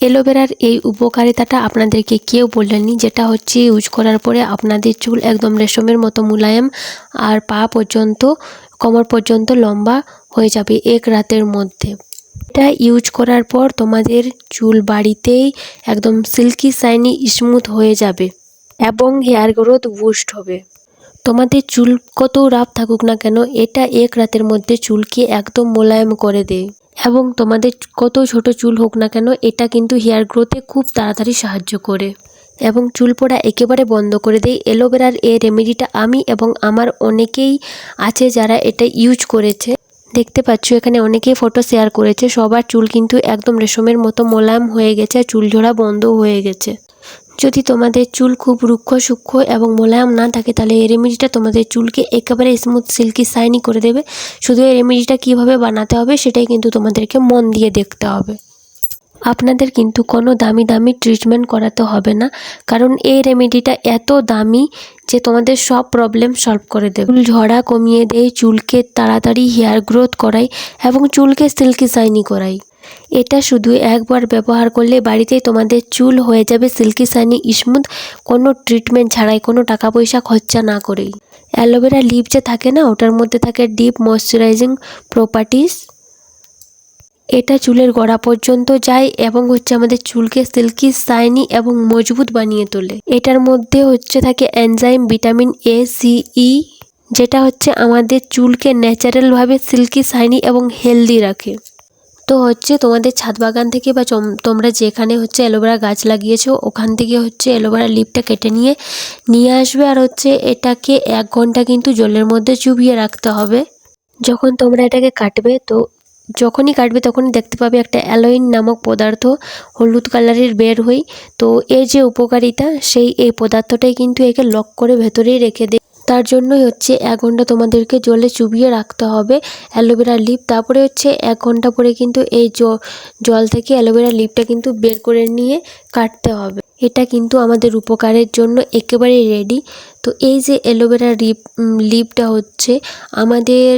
অ্যালোভেরার এই উপকারিতাটা আপনাদেরকে কেউ বললেনি যেটা হচ্ছে ইউজ করার পরে আপনাদের চুল একদম রেশমের মতো মুলায়েম আর পা পর্যন্ত, কোমর পর্যন্ত লম্বা হয়ে যাবে এক রাতের মধ্যে। এটা ইউজ করার পর তোমাদের চুল বাড়িতেই একদম সিল্কি, শাইনি, স্মুথ হয়ে যাবে এবং হেয়ার গ্রোথ বুস্ট হবে। তোমাদের চুল কত রাফ থাকুক না কেন, এটা এক রাতের মধ্যে চুলকে একদম মোলায়েম করে দেয়। এবং তোমাদের কত ছোট চুল হোক না কেন, এটা কিন্তু হেয়ার গ্রোথে খুব তাড়াতাড়ি সাহায্য করে। এবং চুল পড়া একেবারে বন্ধ করে দেয় অ্যালোভেরার এই রেমেডিটা আমি এবং আমার অনেকেই আছে যারা এটা ইউজ করেছে। দেখতে পাচ্ছ, এখানে অনেকেই ফটো শেয়ার করেছে। সবার চুল কিন্তু একদম রেশমের মতো মোলায়েম হয়ে গেছে আর চুল ঝরা বন্ধ হয়ে গেছে। যদি তোমাদের চুল খুব রুক্ষ, সূক্ষ্ম এবং মোলায়েম না থাকে, তাহলে এই রেমেডিটা তোমাদের চুলকে একেবারে স্মুথ সিল্কি শাইনি করে দেবে। শুধু এই রেমেডিটা কীভাবে বানাতে হবে, সেটাই কিন্তু তোমাদেরকে মন দিয়ে দেখতে হবে। আপনাদের কিন্তু কোনো দামি দামি ট্রিটমেন্ট করাতে হবে না, কারণ এই রেমেডিটা এত দামি যে তোমাদের সব প্রবলেম সলভ করে দেবে। চুল ঝরা কমিয়ে দেয়, চুলকে তাড়াতাড়ি হেয়ার গ্রোথ করায় এবং চুলকে সিল্কি শাইনি করায়। এটা শুধু একবার ব্যবহার করলে বাড়িতেই তোমাদের চুল হয়ে যাবে, সিল্কি শাইনি স্মুথ কোনো ট্রিটমেন্ট ছাড়াই, কোনো টাকা পয়সা খরচা না করেই। অ্যালোভেরা লিপ যে থাকে না, ওটার মধ্যে থাকে ডিপ ময়শ্চারাইজিং প্রপার্টিস এটা চুলের গোড়া পর্যন্ত যায় এবং হচ্ছে আমাদের চুলকে সিল্কি শাইনি এবং মজবুত বানিয়ে তোলে। এটার মধ্যে হচ্ছে থাকে enzyme vitamin A C E যেটা হচ্ছে আমাদের চুলকে ন্যাচারালভাবে সিল্কি শাইনি এবং হেলদি রাখে। তো হচ্ছে তোমাদের ছাদ বাগান থেকে বা তোমরা যেখানে হচ্ছে অ্যালোভেরা গাছ লাগিয়েছো, ওখান থেকে হচ্ছে অ্যালোভেরা লিপটা কেটে নিয়ে নিয়ে আসবে আর হচ্ছে এটাকে এক ঘণ্টা কিন্তু জলের মধ্যে চুবিয়ে রাখতে হবে। যখন তোমরা এটাকে কাটবে তো, যখনই কাটবে তখনই দেখতে পাবে একটা অ্যালোইন নামক পদার্থ হলুদ কালারের বের হই। তো এর যে উপকারিতা, সেই এই পদার্থটাই কিন্তু একে লক করে ভেতরেই রেখে দেয় তার জন্যই হচ্ছে এক ঘণ্টা তোমাদেরকে জলে চুবিয়ে রাখতে হবে অ্যালোভেরা লিপ। তারপরে হচ্ছে এক ঘণ্টা পরে কিন্তু এই জল থেকে অ্যালোভেরা লিপটা কিন্তু বের করে নিয়ে কাটতে হবে। এটা কিন্তু আমাদের উপকারের জন্য একেবারেই রেডি তো এই যে অ্যালোভেরা লিপ লিপটা হচ্ছে আমাদের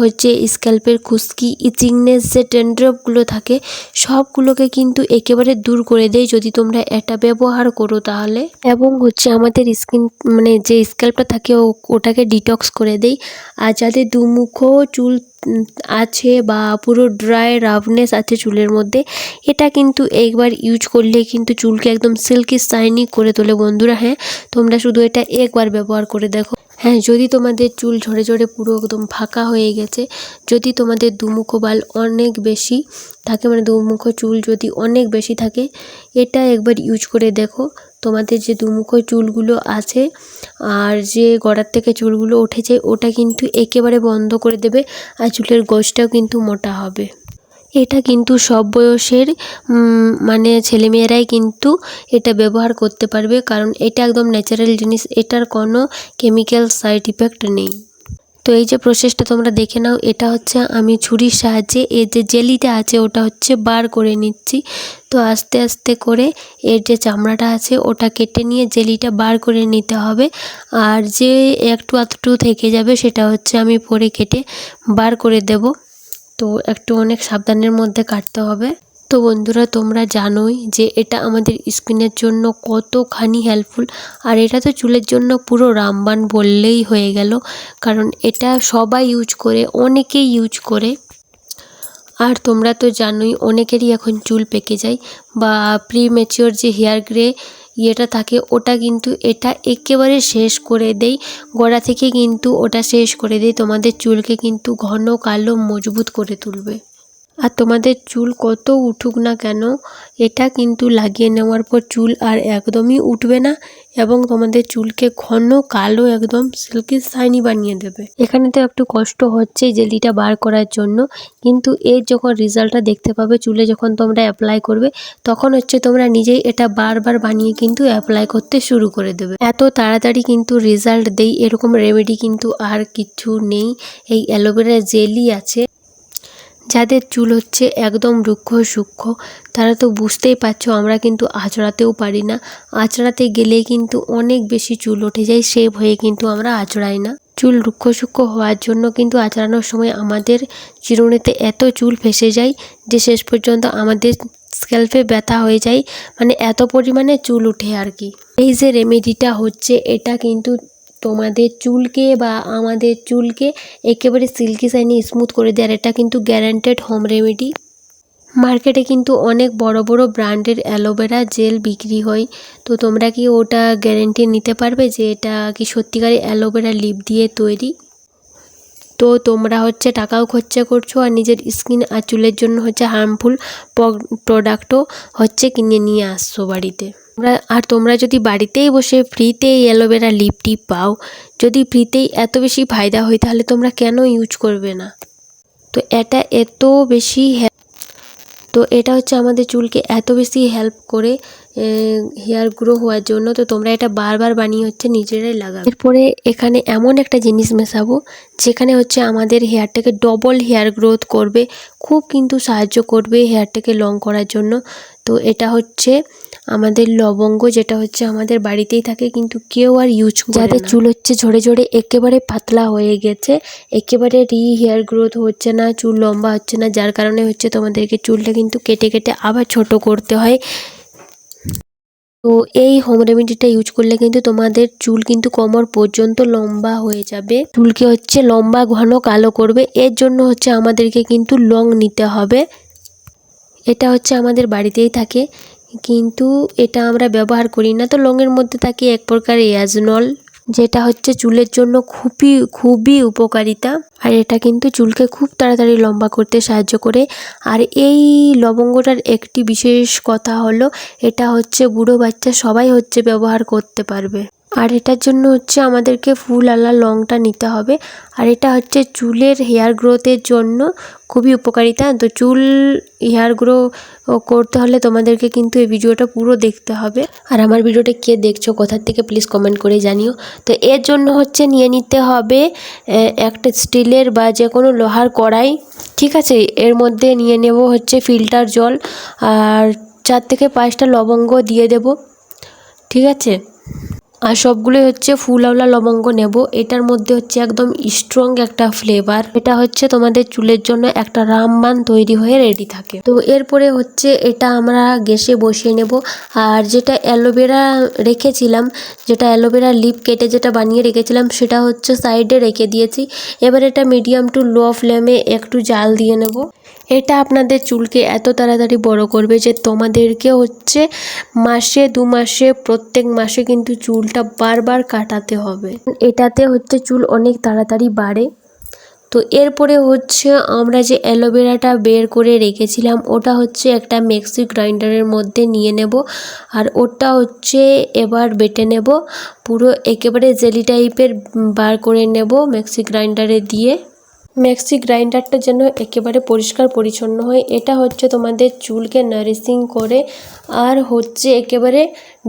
হচ্ছে স্ক্যাল্পের খুশকি ইচিংনেস যে টেন্ড্রপগুলো থাকে, সবগুলোকে কিন্তু একেবারে দূর করে দেয় যদি তোমরা এটা ব্যবহার করো তাহলে। এবং হচ্ছে আমাদের স্কিন মানে যে স্ক্যাল্পটা থাকে ওটাকে ডিটক্স করে দেয়। আর যাদের দুমুখো চুল আছে বা পুরো ড্রাই রাফনেস আছে চুলের মধ্যে, এটা কিন্তু একবার ইউজ করলে কিন্তু চুলকে একদম সিল্কি শাইনি করে তোলে বন্ধুরা হ্যাঁ? তোমরা শুধু এটা একবার ব্যবহার করে দেখো। হ্যাঁ যদি তোমাদের চুল ঝরে ঝরে পুরো একদম ফাঁকা হয়ে গেছে, যদি তোমাদের দুমুখো বাল অনেক বেশি থাকে মানে দুমুখো চুল যদি অনেক বেশি থাকে, এটা একবার ইউজ করে দেখো। তোমাদের যে দুমুখো চুলগুলো আছে আর যে গড়ার থেকে চুলগুলো উঠেছে, ওটা কিন্তু একেবারে বন্ধ করে দেবে আর চুলের গোছটাও কিন্তু মোটা হবে। এটা কিন্তু সব বয়সের মানে ছেলেমেয়েরাই কিন্তু এটা ব্যবহার করতে পারবে। কারণ এটা একদম ন্যাচারাল জিনিস, এটার কোনো কেমিক্যাল সাইড ইফেক্ট নেই। তো এই যে প্রসেসটা তোমরা দেখে নাও, এটা হচ্ছে আমি ছুরির সাহায্যে এর যে জেলিটা আছে, ওটা হচ্ছে বার করে নিচ্ছি। তো আস্তে আস্তে করে এর যে চামড়াটা আছে, ওটা কেটে নিয়ে জেলিটা বার করে নিতে হবে। আর যে একটু আধটু থেকে যাবে, সেটা হচ্ছে আমি পরে কেটে বার করে দেব। তো একটু অনেক সাবধানের মধ্যে কাটতে হবে। তো বন্ধুরা, তোমরা জানোই যে এটা আমাদের স্কিনের জন্য কতখানি হেল্পফুল আর এটা তো চুলের জন্য পুরো রামবান বললেই হয়ে গেল, কারণ এটা সবাই ইউজ করে, অনেকেই ইউজ করে। আর তোমরা তো জানোই, অনেকেরই এখন চুল পেকে যায় বা প্রি ম্যাচিওর যে হেয়ার গ্রে ইয়েটা থাকে, ওটা কিন্তু এটা একেবারে শেষ করে দেই। গোড়া থেকে কিন্তু ওটা শেষ করে দেই, তোমাদের চুলকে কিন্তু ঘন কালো মজবুত করে তুলবে। আর তোমাদের চুল কত উঠুক না কেন, এটা কিন্তু লাগিয়ে নেওয়ার পর চুল আর একদমই উঠবে না এবং তোমাদের চুলকে ঘন কালো একদম সিল্কি শাইনি বানিয়ে দেবে। এখানে তো একটু কষ্ট হচ্ছে জেলিটা বার করার জন্য, কিন্তু এর যখন রেজাল্টটা দেখতে পাবে চুলে যখন তোমরা অ্যাপ্লাই করবে, তখন হচ্ছে তোমরা নিজেই এটা বারবার বানিয়ে কিন্তু অ্যাপ্লাই করতে শুরু করে দেবে। এত তাড়াতাড়ি কিন্তু রেজাল্ট দেই, এরকম রেমেডি কিন্তু আর কিছু নেই। এই অ্যালোভেরা জেলি আছে। যাদের চুল হচ্ছে একদম রুক্ষ সূক্ষ্ম, তারা তো বুঝতেই পারছ আমরা কিন্তু আঁচড়াতেও পারি না। আঁচড়াতে গেলে কিন্তু অনেক বেশি চুল উঠে যায় সেভ হয়ে কিন্তু আমরা আঁচড়াই না। চুল রুক্ষ সূক্ষ্ম হওয়ার জন্য কিন্তু আঁচড়ানোর সময় আমাদের চিরুনিতে এত চুল ফেসে যায় যে শেষ পর্যন্ত আমাদের স্ক্যাল্পে ব্যথা হয়ে যায়। মানে এত পরিমাণে চুল উঠে আর কি। এই যে রেমেডিটা হচ্ছে, এটা কিন্তু তোমাদের চুলকে বা আমাদের চুলকে একেবারে সিল্কি সাইনি স্মুথ করে দেয়, আর এটা কিন্তু গ্যারান্টেড হোম রেমেডি মার্কেটে কিন্তু অনেক বড় বড় ব্র্যান্ডের অ্যালোভেরা জেল বিক্রি হয়। তো তোমরা কি ওটা গ্যারেন্টি নিতে পারবে যে এটা কি সত্যিকারের অ্যালোভেরা লিপ দিয়ে তৈরি? তো তোমরা হচ্ছে টাকাও খরচা করছ, আর নিজের স্কিন আর চুলের জন্য হচ্ছে হার্মফুল প্রোডাক্টও হচ্ছে কিনে নিয়ে আসছো বাড়িতে। আর তোমরা যদি বাড়িতেই বসে ফ্রিতেই অ্যালোভেরা লিপ টিপ পাও, যদি ফ্রিতেই এত বেশি ফায়দা হয়, তাহলে তোমরা কেন ইউজ করবে না? তো এটা এত বেশি তো এটা হচ্ছে আমাদের চুলকে এত বেশি হেল্প করে হেয়ার গ্রো হওয়ার জন্য। তো তোমরা এটা বারবার বানিয়ে হচ্ছে নিজেরাই লাগাবে। এরপরে এখানে এমন একটা জিনিস মেশাবো, যেখানে হচ্ছে আমাদের হেয়ারটাকে ডবল হেয়ার গ্রোথ করবে, খুব কিন্তু সাহায্য করবে হেয়ারটাকে লং করার জন্য। তো এটা হচ্ছে আমাদের লবঙ্গ যেটা হচ্ছে আমাদের বাড়িতেই থাকে কিন্তু কেউ আর ইউজ করে যাদের চুল হচ্ছে ঝরে ঝরে একেবারে পাতলা হয়ে গেছে একেবারে রি হেয়ার গ্রোথ হচ্ছে না চুল লম্বা হচ্ছে না যার কারণে হচ্ছে তোমাদেরকে চুলটা কিন্তু কেটে কেটে আবার ছোট করতে হয়। তো এই হোম রেমেডিটা ইউজ করলে কিন্তু তোমাদের চুল কিন্তু কোমর পর্যন্ত লম্বা হয়ে যাবে। চুলকে হচ্ছে লম্বা ঘন কালো করবে এর জন্য হচ্ছে আমাদেরকে কিন্তু লং নিতে হবে। এটা হচ্ছে আমাদের বাড়িতেই থাকে। কিন্তু এটা আমরা ব্যবহার করি না। তো লংয়ের মধ্যে থাকে এক প্রকার ইয়াজনল যেটা হচ্ছে চুলের জন্য খুবই খুবই উপকারিতা। আর এটা কিন্তু চুলকে খুব তাড়াতাড়ি লম্বা করতে সাহায্য করে। আর এই লবঙ্গটার একটি বিশেষ কথা হলো, এটা হচ্ছে বুড়ো বাচ্চা সবাই হচ্ছে ব্যবহার করতে পারবে। আর এটার জন্য হচ্ছে আমাদেরকে ফুল আলা লংটা নিতে হবে। আর এটা হচ্ছে চুলের হেয়ার গ্রোথের জন্য খুবই উপকারিতা। তো চুল, হেয়ার গ্রো করতে হলে তোমাদেরকে কিন্তু এই ভিডিওটা পুরো দেখতে হবে। আর আমার ভিডিওটা কে দেখছ, কোথার থেকে প্লিজ কমেন্ট করে জানিও। তো এর জন্য হচ্ছে নিয়ে নিতে হবে একটা স্টিলের বা যে কোনো লোহার কড়াই, ঠিক আছে? এর মধ্যে নিয়ে নেব হচ্ছে ফিল্টার জল, আর চার থেকে পাঁচটা লবঙ্গ দিয়ে দেব, ঠিক আছে? আর সবগুলোই হচ্ছে ফুল আওলা লবঙ্গ নেব। এটার মধ্যে হচ্ছে একদম স্ট্রং একটা ফ্লেভার এটা হচ্ছে তোমাদের চুলের জন্য একটা রামবান তৈরি হয়ে রেডি থাকে। তো এরপরে হচ্ছে এটা আমরা গ্যাসে বসিয়ে নেব। আর যেটা অ্যালোভেরা রেখেছিলাম, যেটা অ্যালোভেরা লিপ কেটে যেটা বানিয়ে রেখেছিলাম, সেটা হচ্ছে সাইডে রেখে দিয়েছি। এবার এটা মিডিয়াম টু লো ফ্লেমে একটু জাল দিয়ে নেব। এটা আপনাদের চুলকে এত তাড়াতাড়ি বড় করবে যে তোমাদেরকে হচ্ছে মাসে দু মাসে, প্রত্যেক মাসে কিন্তু চুলটা বারবার কাটাতে হবে। এটাতে হচ্ছে চুল অনেক তাড়াতাড়ি বাড়ে। তো এরপরে হচ্ছে আমরা যে অ্যালোভেরাটা বের করে রেখেছিলাম, ওটা হচ্ছে একটা মিক্সি গ্রাইন্ডারের মধ্যে নিয়ে নেব। আর ওটা হচ্ছে এবার বেটে নেব, পুরো একেবারে জেলি টাইপের বার করে নেব মিক্সি গ্রাইন্ডারে দিয়ে। ম্যাক্সি গ্রাইন্ডারটা যেন একেবারে পরিষ্কার, পরিচ্ছন্ন হয়। এটা হচ্ছে তোমাদের চুলকে নারিশিং করে আর হচ্ছে একেবারে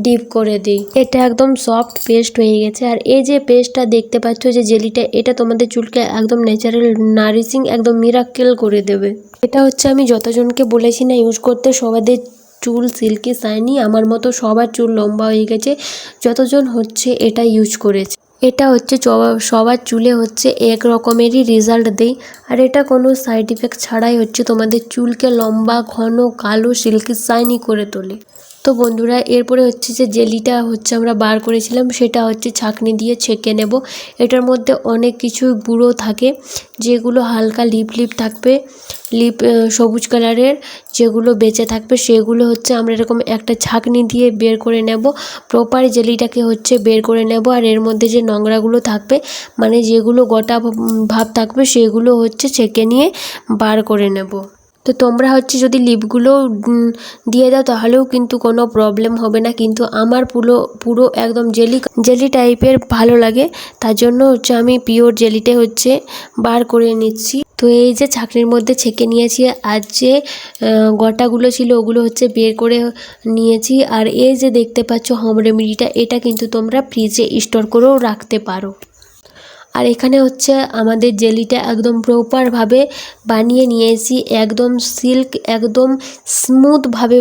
ডিপ করে দিই এটা একদম সফট পেস্ট হয়ে গেছে। আর এই যে পেস্টটা দেখতে পাচ্ছ যে জেলিটা এটা তোমাদের চুলকে একদম ন্যাচারাল নারিশিং একদম মিরাক্কেল করে দেবে। এটা হচ্ছে আমি যতজনকে বলেছি না ইউজ করতে, সবাদের চুল সিল্কি সাইনি আমার মতো সবার চুল লম্বা হয়ে গেছে। যতজন হচ্ছে এটা ইউজ করেছে। এটা হচ্ছে সবার চুলে হচ্ছে এক রকমেরই রেজাল্ট দেয়। আর এটা কোনো সাইড ইফেক্ট ছাড়াই হচ্ছে তোমাদের চুলকে লম্বা, ঘন, কালো সিল্কি শাইনি করে তোলে। তো বন্ধুরা, এরপরে হচ্ছে যে জেলিটা হচ্ছে আমরা বার করেছিলাম, সেটা হচ্ছে ছাঁকনি দিয়ে ছেঁকে নেব। এটার মধ্যে অনেক কিছু গুঁড়ো থাকে, যেগুলো হালকা লিপ লিপ থাকবে, লিপ সবুজ কালারের যেগুলো বেঁচে থাকবে, সেগুলো হচ্ছে আমরা এরকম একটা ছাঁকনি দিয়ে বের করে নেব। প্রপার জেলিটাকে হচ্ছে বের করে নেব, আর এর মধ্যে যে নোংরাগুলো থাকবে মানে যেগুলো গোটা ভাব থাকবে, সেগুলো হচ্ছে ছেঁকে নিয়ে বার করে নেব। তো তোমরা হচ্ছে যদি লিপগুলো দিয়ে দাও তাহলেও কিন্তু কোনো প্রবলেম হবে না। কিন্তু আমার পুরো পুরো একদম জেলি জেলি টাইপের ভালো লাগে। তার জন্য হচ্ছে আমি পিওর জেলিটে হচ্ছে বার করে নিচ্ছি। তো এই যে ছাকনির মধ্যে ছেঁকে নিয়েছি, আর যে গোটাগুলো ছিল ওগুলো হচ্ছে বের করে নিয়েছি। আর এই যে দেখতে পাচ্ছ হোম রেমেডিটা এটা কিন্তু তোমরা ফ্রিজে স্টোর করেও রাখতে পারো। আর এখানে হচ্ছে আমাদের জেলিটা একদম প্রপারভাবে বানিয়ে নিয়েছি, একদম সিল্ক একদম স্মুথভাবে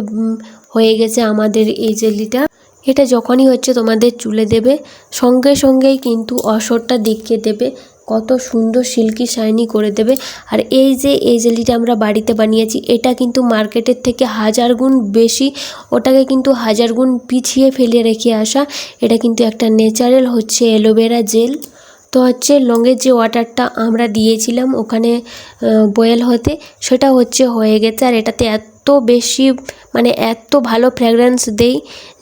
হয়ে গেছে আমাদের এই জেলিটা। এটা যখনই হচ্ছে তোমাদের চুলে দেবে, সঙ্গে সঙ্গেই কিন্তু অসরটা দেখিয়ে দেবে, কত সুন্দর সিল্কি শাইনি করে দেবে। আর এই যে এই জেলিটা আমরা বাড়িতে বানিয়েছি, এটা কিন্তু মার্কেটের থেকে হাজার গুণ বেশি, ওটাকে কিন্তু হাজার গুণ পিছিয়ে ফেলে রেখে আসা। এটা কিন্তু একটা ন্যাচারাল হচ্ছে অ্যালোভেরা জেল। তো হচ্ছে লঙের যে ওয়াটারটা আমরা দিয়েছিলাম ওখানে বয়েল হতে, সেটা হচ্ছে হয়ে গেছে। আর এটাতে এত বেশি মানে এত ভালো ফ্র্যাগরেন্স দেই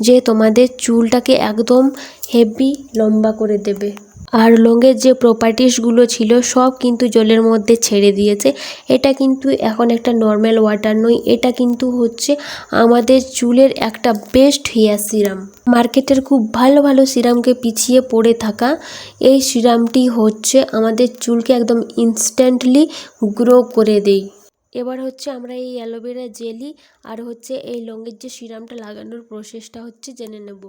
যে তোমাদের চুলটাকে একদম হেভি লম্বা করে দেবে। আর লংয়ের যে প্রপার্টিসগুলো ছিল সব কিন্তু জলের মধ্যে ছেড়ে দিয়েছে। এটা কিন্তু এখন একটা নর্মাল ওয়াটার নয়, এটা কিন্তু হচ্ছে আমাদের চুলের একটা বেস্ট হেয়ার সিরাম মার্কেটের খুব ভালো ভালো সিরামকে পিছিয়ে পড়ে থাকা এই সিরামটি হচ্ছে আমাদের চুলকে একদম ইনস্ট্যান্টলি গ্রো করে দেয়। এবার হচ্ছে আমরা এই অ্যালোভেরা জেলি আর হচ্ছে এই লঙের যে সিরামটা লাগানোর প্রসেসটা হচ্ছে জেনে নেব।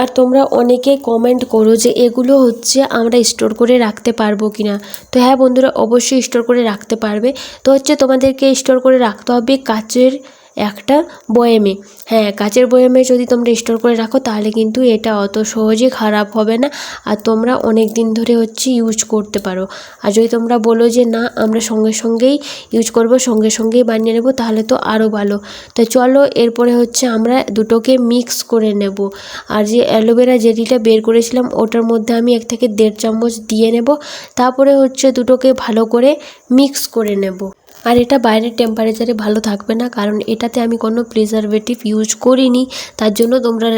আর তোমরা অনেকেই কমেন্ট করো যে এগুলো হচ্ছে আমরা স্টোর করে রাখতে পারব কি না তো হ্যাঁ বন্ধুরা, অবশ্যই স্টোর করে রাখতে পারবে। তো হচ্ছে তোমাদেরকে স্টোর করে রাখতে হবে কাচের একটা বয়েমে। হ্যাঁ কাচের বয়েমে যদি তোমরা স্টোর করে রাখো, তাহলে কিন্তু এটা অত সহজে খারাপ হবে না। আর তোমরা অনেক দিন ধরে হচ্ছে ইউজ করতে পারো। আর যদি তোমরা বলো যে, না, আমরা সঙ্গে সঙ্গেই ইউজ করব, সঙ্গে সঙ্গেই বানিয়ে নেব, তাহলে তো আরও ভালো। তো চলো, এরপরে হচ্ছে আমরা দুটোকে মিক্স করে নেব। আর যে অ্যালোভেরা জেলিটা বের করেছিলাম, ওটার মধ্যে আমি এক থেকে দেড় চামচ দিয়ে নেব। তারপরে হচ্ছে দুটোকে ভালো করে মিক্স করে নেব। আর এটা বাইরের টেম্পারেচারে ভালো থাকবে না, কারণ এটাতে আমি কোনো প্রিজারভেটিভ ইউজ করিনি। তার জন্য তোমরা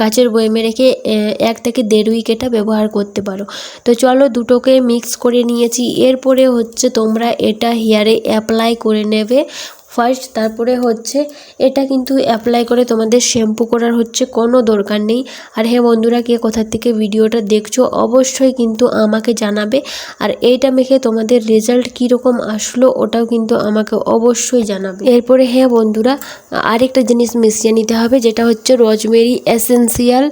কাচের বয়েমে রেখে এক থেকে দেড় উইক এটা ব্যবহার করতে পারো। তো চলো দুটোকে মিক্স করে নিয়েছি। এরপরে হচ্ছে তোমরা এটা হেয়ারে অ্যাপ্লাই করে নেবে। ফার্স্ট তারপরে হচ্ছে, এটা কিন্তু অ্যাপ্লাই করে তোমাদের শ্যাম্পু করার হচ্ছে কোনো দরকার নেই। আর হ্যাঁ বন্ধুরা, কে কোথার থেকে ভিডিওটা দেখছ, অবশ্যই কিন্তু আমাকে জানাবে। আর এইটা মেখে তোমাদের রেজাল্ট কীরকম আসলো, ওটাও কিন্তু আমাকে অবশ্যই জানাবে। এরপরে হ্যাঁ বন্ধুরা, আরেকটা জিনিস মিশিয়ে নিতে হবে, যেটা হচ্ছে rosemary essential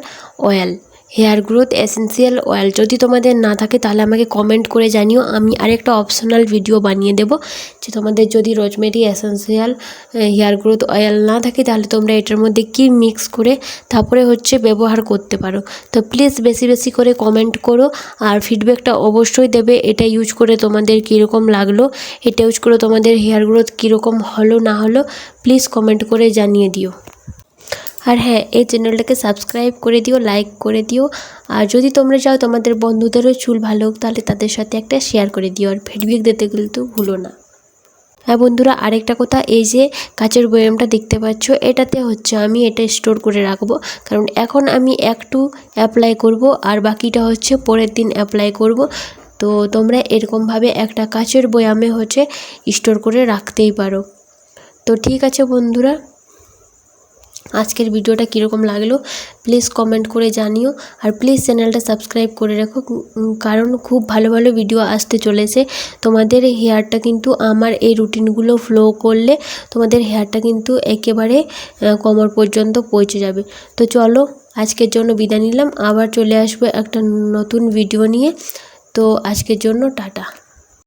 oil hair growth essential oil. যদি তোমাদের না থাকে, তাহলে আমাকে কমেন্ট করে জানিও। আমি আরেকটা অপশনাল ভিডিও বানিয়ে দেব, যে তোমাদের যদি rosemary essential hair growth oil না থাকে, তাহলে তোমরা এটার মধ্যে কি মিক্স করে, তারপরে হচ্ছে ব্যবহার করতে পারো। তো প্লিজ বেশি বেশি করে কমেন্ট করো, আর ফিডব্যাকটা অবশ্যই দেবে, এটা ইউজ করে তোমাদের কীরকম লাগল, এটা ইউজ করে তোমাদের হেয়ার গ্রোথ কীরকম হলো না হলো প্লিজ কমেন্ট করে জানিয়ে দিও। আর হ্যাঁ এই চ্যানেলটাকে সাবস্ক্রাইব করে দিও লাইক করে দিও। আর যদি তোমরা চাও তোমাদের বন্ধুদেরও চুল ভালো হোক, তাহলে তাদের সাথে একটা শেয়ার করে দিও। আর ফিডব্যাক দিতে কিন্তু ভুলো না। হ্যাঁ বন্ধুরা, আরেকটা কথা, এই যে কাচের বয়ামটা দেখতে পাচ্ছ, এটাতে হচ্ছে আমি এটা স্টোর করে রাখব। কারণ এখন আমি একটু অ্যাপ্লাই করব, আর বাকিটা হচ্ছে পরের দিন অ্যাপ্লাই করব। তো তোমরা এরকমভাবে একটা কাচের বয়ামে হচ্ছে স্টোর করে রাখতেই পারো। তো ঠিক আছে বন্ধুরা। আজকের ভিডিওটা কীরকম লাগল প্লিজ কমেন্ট করে জানিও। আর প্লিজ চ্যানেলটা সাবস্ক্রাইব করে রাখো কারণ খুব ভালো ভালো ভিডিও আসতে চলেছে। তোমাদের হেয়ারটা কিন্তু আমার এই রুটিনগুলো ফ্লো করলে তোমাদের হেয়ারটা কিন্তু একেবারে কোমর পর্যন্ত পৌঁছে যাবে। তো চলো, আজকের জন্য বিদায় নিলাম। আবার চলে আসব একটা নতুন ভিডিও নিয়ে। তো আজকের জন্য টাটা।